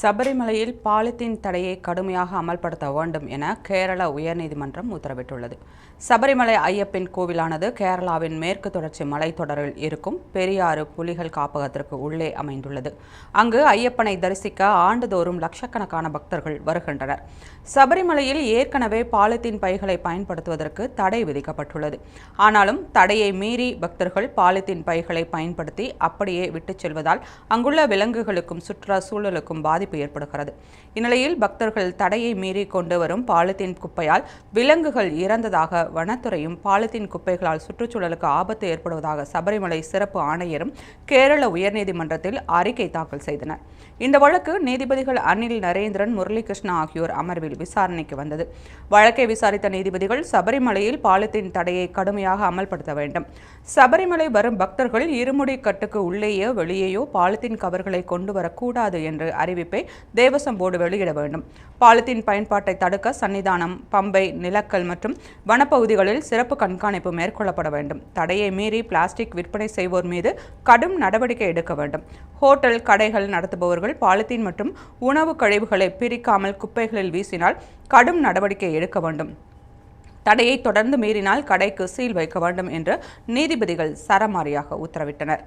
சபரிமலையில் பாலித்தீன் தடையை கடுமையாக அமல்படுத்த வேண்டும் என கேரள உயர்நீதிமன்றம் உத்தரவிட்டுள்ளது. சபரிமலை ஐயப்பன் கோவிலானது கேரளாவின் மேற்கு தொடர்ச்சி மலைத்தொடரில் இருக்கும் பெரியாறு புலிகள் காப்பகத்திற்கு உள்ளே அமைந்துள்ளது. அங்கு ஐயப்பனை தரிசிக்க ஆண்டுதோறும் லட்சக்கணக்கான பக்தர்கள் வருகின்றனர். சபரிமலையில் ஏற்கனவே பாலித்தீன் பைகளை பயன்படுத்துவதற்கு தடை விதிக்கப்பட்டுள்ளது. ஆனாலும் தடையை மீறி பக்தர்கள் பாலித்தீன் பைகளை பயன்படுத்தி அப்படியே விட்டுச் செல்வதால் அங்குள்ள விலங்குகளுக்கும் சுற்றுலா சூழலுக்கும் பாதிப்பு ஏற்படுகிறது. இந்நிலையில் பக்தர்கள் தடையை மீறி கொண்டு வரும் பாலித்தீன் குப்பையால் விலங்குகள் இறந்ததாக வனத்துறையும் பாலித்தீன் குப்பைகளால் சுற்றுச்சூழலுக்கு ஆபத்து ஏற்படுவதாக சபரிமலை சிறப்பு ஆணையரும் கேரள உயர்நீதிமன்றத்தில் அறிக்கை தாக்கல் செய்தனர். இந்த வழக்கு நீதிபதிகள் அனில் நரேந்திரன் முரளிகிருஷ்ணா ஆகியோர் அமர்வில் விசாரணைக்கு வந்தது. வழக்கை விசாரித்த நீதிபதிகள் சபரிமலையில் பாலித்தீன் தடையை கடுமையாக அமல்படுத்த வேண்டும். சபரிமலை வரும் பக்தர்கள் இருமுடி கட்டுக்கு உள்ளேயோ வெளியேயோ பாலித்தீன் கவர்களை கொண்டு வரக்கூடாது என்று அறிவிப்பை தேவசம் போர்டு வெளியிட வேண்டும். பாலித்தீன் பயன்பாட்டை தடுக்க சன்னிதானம் பம்பை நிலக்கல் மற்றும் வனப்பகுதிகளில் சிறப்பு கண்காணிப்பு மேற்கொள்ளப்பட வேண்டும். தடையை மீறி பிளாஸ்டிக் விற்பனை செய்வோர் மீது கடும் நடவடிக்கை எடுக்க வேண்டும். ஹோட்டல் கடைகள் நடத்துபவர்கள் பாலித்தீன் மற்றும் உணவு கழிவுகளை பிரிக்காமல் குப்பைகளில் வீசினால் கடும் நடவடிக்கை எடுக்க வேண்டும். தடையை தொடர்ந்து மீறினால் கடைக்கு சீல் வைக்க வேண்டும் என்று நீதிபதிகள் சரமாரியாக உத்தரவிட்டனர்.